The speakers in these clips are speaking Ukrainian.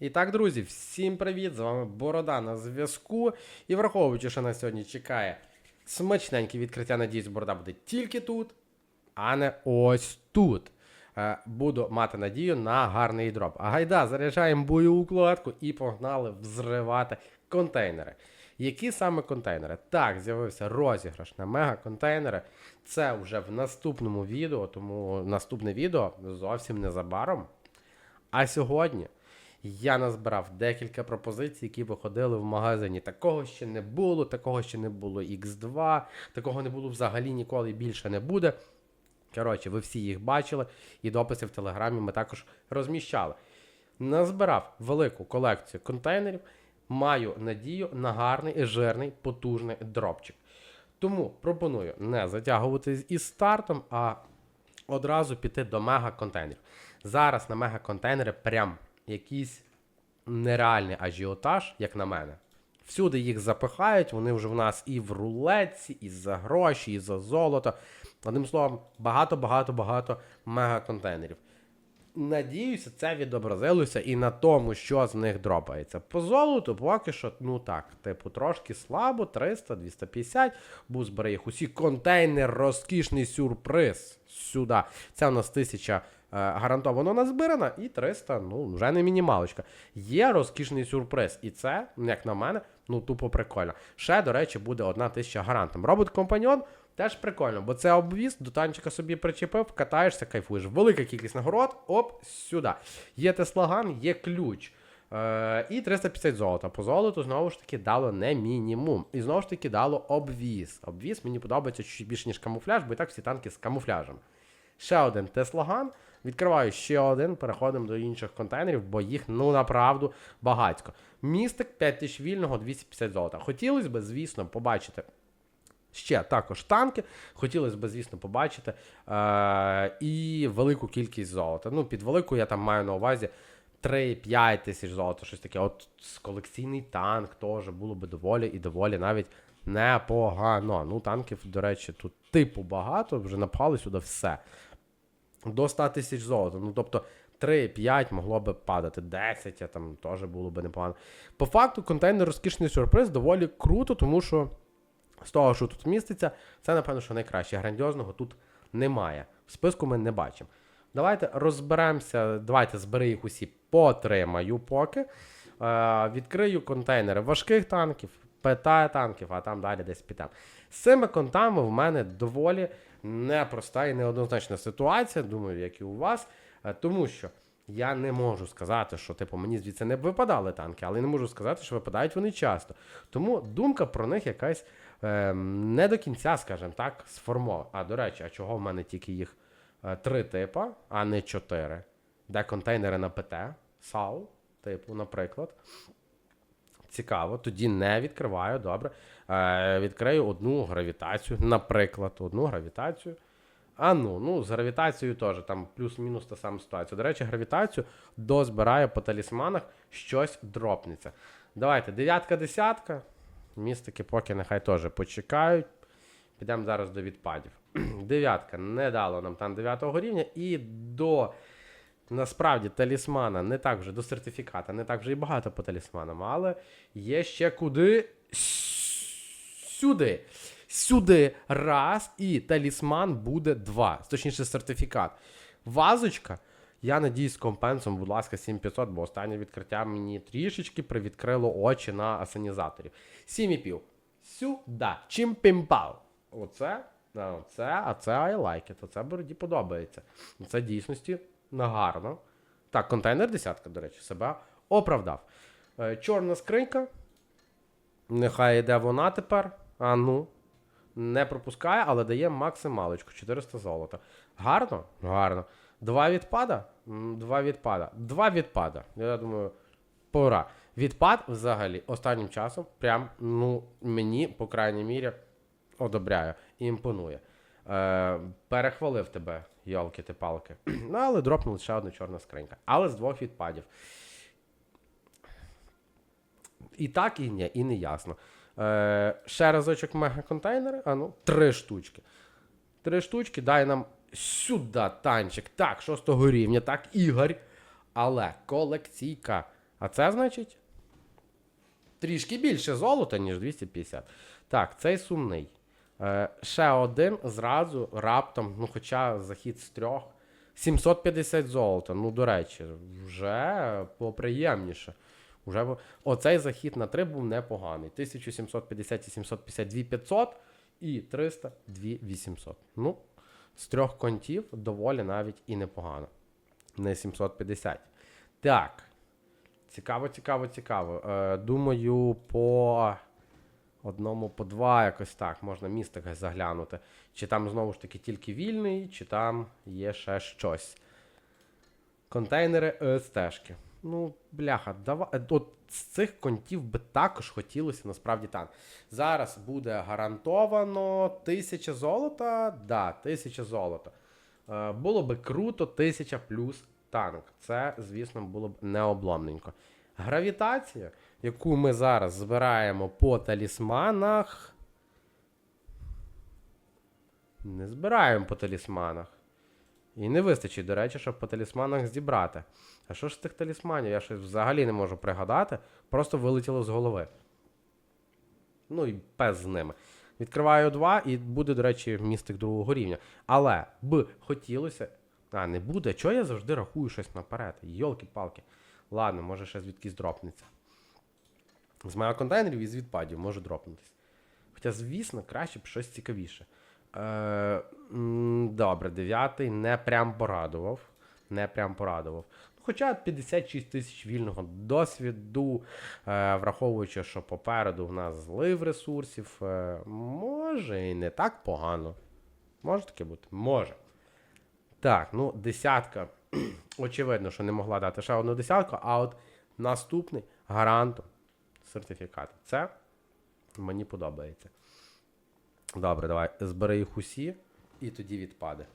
І так, друзі, всім привіт! З вами Борода на зв'язку. І враховуючи, що нас сьогодні чекає смачненьке відкриття, надіюсь, Борода буде тільки тут, а не ось тут. Е, Буду мати надію на гарний дроп. А гайда, заряджаємо бойову укладку і погнали взривати контейнери. Які саме контейнери? Так, з'явився розіграш на мега-контейнери. Це вже в наступному відео, тому наступне відео зовсім незабаром. А сьогодні я назбирав декілька пропозицій, які виходили в магазині. Такого ще не було, такого ще не було X2, такого не було взагалі ніколи більше не буде. Коротше, ви всі їх бачили, і дописи в Телеграмі ми також розміщали. Назбирав велику колекцію контейнерів, маю надію на гарний, жирний, потужний дропчик. Тому пропоную не затягувати із стартом, а одразу піти до мега-контейнерів. Зараз на мега-контейнери прям якийсь нереальний ажіотаж, як на мене. Всюди їх запихають, вони вже в нас і в рулетці, і за гроші, і за золото. Одним словом, багато-багато-багато мега-контейнерів. Надіюся, це відобразилося і на тому, що з них дропається. По золоту поки що, ну так, типу, трошки слабо, 300, 250. Був збере їх усі. Контейнер, розкішний сюрприз. Сюди. Це у нас 1000 е, гарантовано назбирана, і 300, ну, вже не мінімалочка. Є розкішний сюрприз. І це, як на мене, ну тупо прикольно. Ще, до речі, буде 1000 гарантом. Робот-компаньон. Теж прикольно, бо це обвіз, до танчика собі причепив, катаєшся, кайфуєш. Велика кількість нагород, оп, сюди. Є теслаган, є ключ. Е, і 350 золота. По золоту, знову ж таки, дало не мінімум. І знову ж таки дало обвіз. Обвіз мені подобається чуть більше, ніж камуфляж, бо і так всі танки з камуфляжем. Ще один теслаган. Відкриваю ще один, переходимо до інших контейнерів, бо їх ну направду багатько. Містик 5000 вільного, 250 золота. Хотілося б, звісно, побачити. Ще також танки. Хотілося б, звісно, побачити. Е- і велику кількість золота. Ну, під велику я там маю на увазі 3-5 тисяч золота, щось таке. От колекційний танк теж було би доволі і доволі навіть непогано. Ну, танків, до речі, тут типу багато, вже напхали сюди все. До 100 тисяч золота. Ну, тобто. 3-5 могло би падати, 10 а там теж було б непогано. По факту, контейнер розкішний сюрприз доволі круто, тому що з того, що тут міститься, це, напевно, що найкраще. Грандіозного тут немає. В списку ми не бачимо. Давайте розберемося. Давайте збери їх усі потримаю поки. Е, відкрию контейнери важких танків, ПТ танків, а там далі десь підемо. З цими контами в мене доволі непроста і неоднозначна ситуація, думаю, як і у вас. Е, тому що я не можу сказати, що типу мені звідси не випадали танки, але не можу сказати, що випадають вони часто. Тому думка про них якась е, не до кінця, скажімо так, сформована. А до речі, а чого в мене тільки їх е, три типа, а не чотири? Де контейнери на ПТ, САУ, типу, наприклад. Цікаво, тоді не відкриваю, добре. Е, відкрию одну гравітацію, наприклад, одну гравітацію. А ну, ну, з гравітацією теж там плюс-мінус та сама ситуація. До речі, гравітацію дозбираю по талісманах, щось дропнеться. Давайте, дев'ятка, десятка. Містики поки нехай теж почекають. Підемо зараз до відпадів. Дев'ятка не дало нам там 9 рівня. І до насправді талісмана не так вже, до сертифіката, не так вже і багато по талісманам, але є ще куди сюди. Сюди раз, і талісман буде два. Точніше, сертифікат. Вазочка. Я надіюсь, з компенсом, будь ласка, 7500, бо останнє відкриття мені трішечки привідкрило очі на асанізаторів. 7,5. Сюди. Чим пімпав. Оце, оце, а це I like it. Оце бороді подобається. Це дійсності гарно. Так, контейнер десятка, до речі, себе оправдав. Е, Чорна скринька. Нехай йде вона тепер. А ну. Не пропускає, але дає максималочку 400 золота. Гарно? Гарно. Два відпада? Два відпада. Два відпада. Я думаю, пора. Відпад взагалі останнім часом прям, ну, мені, по крайній мірі, одобряю і імпонує. Е, перехвалив тебе, йолки ти палки. Ну, але дропнула ще одна чорна скринька. Але з двох відпадів. І так, і ні, і не ясно. Е, ще разочок мегаконтейнери. А ну, три штучки. Три штучки, дай нам сюди танчик. Так, шостого рівня, так, Ігор. Але колекційка А це значить трішки більше золота, ніж 250. Так, цей сумний. Е, ще один зразу раптом, ну хоча захід з трьох. 750 золота. Ну, до речі, вже поприємніше. Уже... Оцей захід на 3 був непоганий. 1750 і 750 2500 і 300 2800. Ну, з трьох контів доволі навіть і непогано. Не 750. Так. Цікаво, цікаво, цікаво. Е, думаю, по одному, по два, якось так, можна містик заглянути. Чи там знову ж таки тільки вільний, чи там є ще щось. Контейнери е, стежки. Ну, бляха, давай. е, От з цих контів би також хотілося насправді танк. Зараз буде гарантовано 1000 золота. Да, 1000 золота. Е, було би круто 1000 плюс танк. Це, звісно, було б необломненько. Гравітація, яку ми зараз збираємо по талісманах. Не збираємо по талісманах. І не вистачить, до речі, щоб по талісманах зібрати. А що ж з тих талісманів? Я щось взагалі не можу пригадати. Просто вилетіло з голови. Ну і пес з ними. Відкриваю два, і буде, до речі, містик другого рівня. Але б хотілося. А, не буде. Чого я завжди рахую щось наперед? Йолки-палки. Ладно, може ще звідкись дропнеться. З моїх контейнерів і з відпадів може дропнутися. Хоча, звісно, краще б щось цікавіше. Е, добре, дев'ятий не прям порадував. Не прям порадував. Хоча 56 тисяч вільного досвіду, е, враховуючи, що попереду в нас злив ресурсів, е, може і не так погано. Може таке бути? Може. Так, ну, десятка. Очевидно, що не могла дати ще одну десятку, а от наступний гарантом сертифікат. Це мені подобається. Добре, давай. Збери їх усі, і тоді відпаде.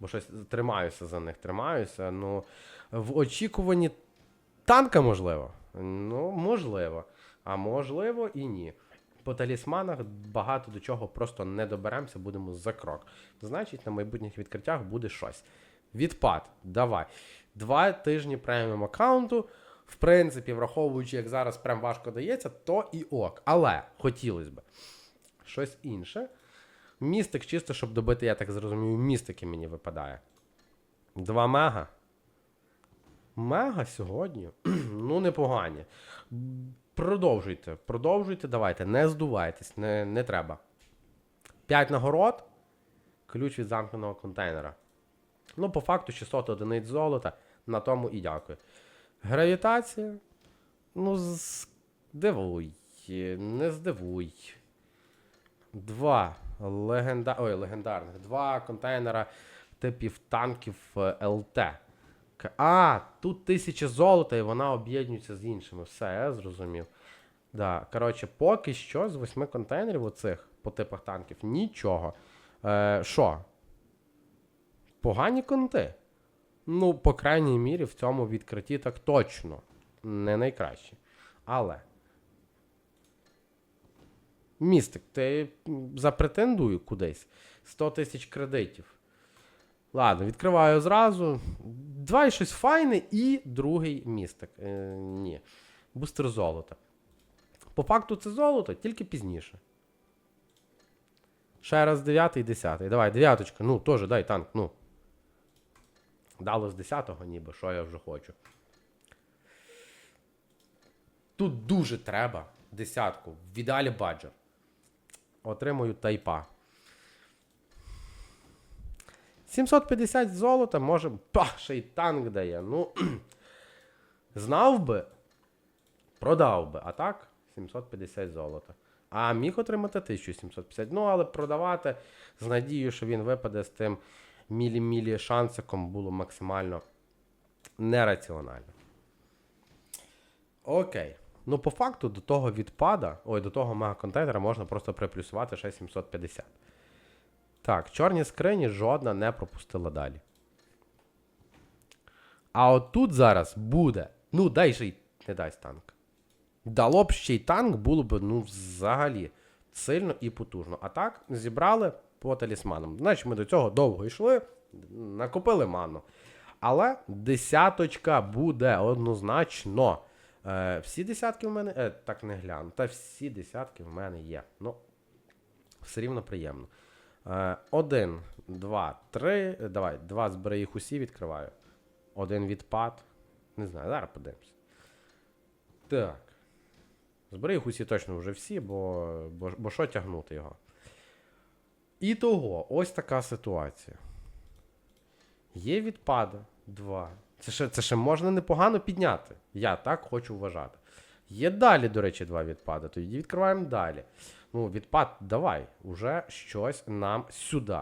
Бо щось тримаюся за них, тримаюся. Ну, в очікуванні танка можливо. Ну, можливо. А можливо і ні. По талісманах багато до чого просто не доберемося, будемо за крок. Значить, на майбутніх відкриттях буде щось. Відпад, давай. Два тижні преміум аккаунту. В принципі, враховуючи, як зараз прям важко дається, то і ок. Але хотілося б щось інше. Містик, чисто, щоб добити, я так зрозумів, містики мені випадає. Два мега. Мега сьогодні. ну, непогані. Продовжуйте, продовжуйте, давайте, не здувайтесь, не, не треба. 5 нагород. Ключ від замкненого контейнера. Ну, по факту 600 одиниць золота. На тому і дякую. Гравітація. Ну, здивуй. Не здивуй. Два легенда... Ой, легендарних. Два контейнера типів танків е, ЛТ. А, тут тисяча золота, і вона об'єднується з іншими. Все, я зрозумів. Да, коротше, поки що з восьми контейнерів оцих по типах танків нічого. Е? Погані конти. Ну, по крайній мірі, в цьому відкритті так точно. Не найкращі. Але. Містик, ти м, запретендуй кудись. 100 тисяч кредитів. Ладно, відкриваю зразу. Давай щось файне і другий містик. Е, ні. Бустер золота. По факту це золото, тільки пізніше. Ще раз 9 і 10. Давай, дев'яточка. Ну, теж дай танк, ну. Дало з 10-го, ніби, що я вже хочу. Тут дуже треба десятку. В ідеалі баджер. Отримую тайпа. 750 золота, може. Па, ще й танк дає. Ну. Знав би, продав би, а так 750 золота. А міг отримати 1750. Ну, але продавати з надією, що він випаде з тим мілі-мілі шансиком було максимально нераціонально. Окей. Ну, по факту, до того відпада, ой, до того мегаконтейнера можна просто приплюсувати ще 750. Так, чорні скрині жодна не пропустила далі. А от тут зараз буде. Ну, дай ще й не дасть танк. Дало б ще й танк, було б, ну, взагалі сильно і потужно. А так, зібрали по талісманам. Значить, ми до цього довго йшли, накопили ману. Але десяточка буде однозначно. Е, всі десятки в мене. Е, так не гляну. Та всі десятки в мене є. Ну, все рівно приємно. Е, один, два, три. Давай, два збери їх усі відкриваю. Один відпад. Не знаю, зараз подивимось. Так. Збери їх усі точно вже всі, бо, бо, бо що тягнути його. І того, ось така ситуація. Є відпада. Два. Це ще, це ще можна непогано підняти. Я так хочу вважати. Є далі, до речі, два відпади. Тоді відкриваємо далі. Ну, відпад, давай. Уже щось нам сюди.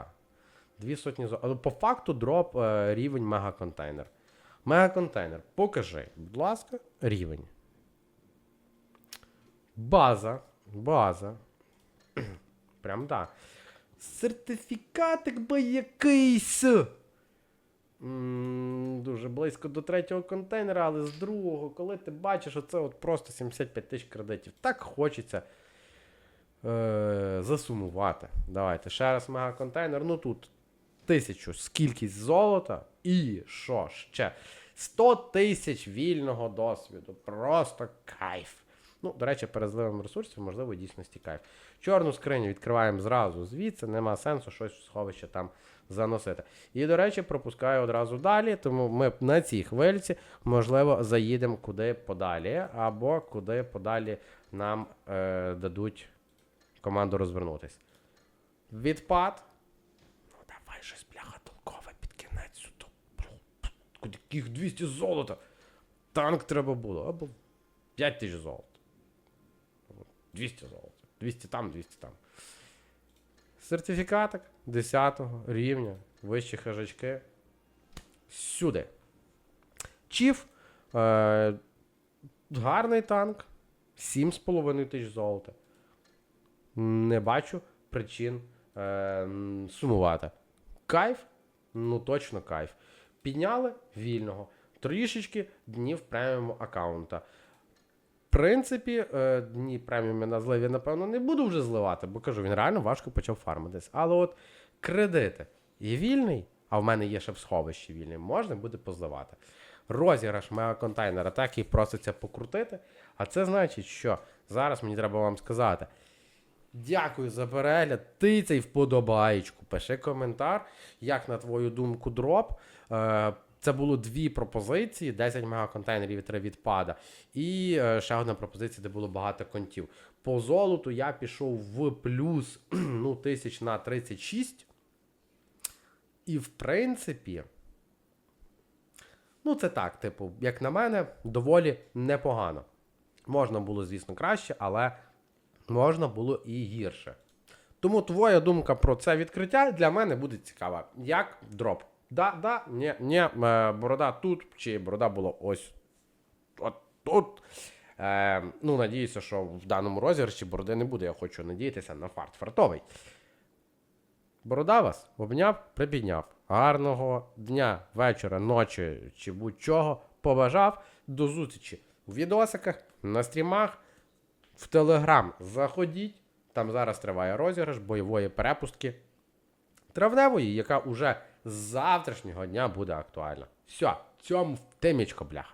Дві сотні зо. По факту дроп е, рівень мегаконтейнер. Мегаконтейнер. Покажи, будь ласка, рівень. База. База. Прям так. Сертифікатик би якийсь. Дуже близько до третього контейнера, але з другого, коли ти бачиш, оце от просто 75 тисяч кредитів. Так хочеться е- засумувати. Давайте ще раз мегаконтейнер. Ну тут тисячу скількись золота. І що ще? 100 тисяч вільного досвіду. Просто кайф. Ну, до речі, перезливим ресурсів, можливо, дійсності кайф. Чорну скриню відкриваємо зразу звідси, нема сенсу щось в сховище там заносити. І, до речі, пропускаю одразу далі, тому ми на цій хвильці, можливо, заїдемо куди подалі, або куди подалі нам е, дадуть команду розвернутись. Відпад. Ну, давай щось, бляха, толкове під кінець сюди. Яких 200 золота. Танк треба було, або 5 тисяч золота. 200 золота. 200 там, 200 там. Сертифікатик 10 рівня, вищі хижачки. Сюди. Чіф. Е, гарний танк. 7,5 тисяч золота. Не бачу причин е, сумувати. Кайф? Ну точно кайф. Підняли вільного. Трішечки днів преміум аккаунта. Принципі, е, дні преміум на зливі, напевно, не буду вже зливати, бо кажу, він реально важко почав фармитись. Але от кредити є вільний, а в мене є ще в сховищі вільний, можна буде позливати. Розіграш мегаконтейнера так і проситься покрутити. А це значить, що зараз мені треба вам сказати. Дякую за перегляд. Ти цей вподобаєчку. Пиши коментар, як на твою думку, дроп. Це було дві пропозиції: 10 мегаконтейнерів і 3 відпада. І е, ще одна пропозиція, де було багато контів. По золоту я пішов в плюс ну, тисяч на 36. І в принципі. Ну, це так, типу, як на мене, доволі непогано. Можна було, звісно, краще, але можна було і гірше. Тому твоя думка про це відкриття для мене буде цікава. Як дроп? Да, да, ні, ні, е, борода тут, чи борода була ось от тут. Е, ну, надіюся, що в даному розіграші бороди не буде. Я хочу надіятися на фарт фартовий. Борода вас обняв, припідняв. Гарного дня, вечора, ночі чи будь-чого побажав. До зустрічі у відосиках, на стрімах, в Телеграм заходіть. Там зараз триває розіграш бойової перепустки травневої, яка уже з завтрашнього дня буде актуальна. Все, цьому темічко, бляха.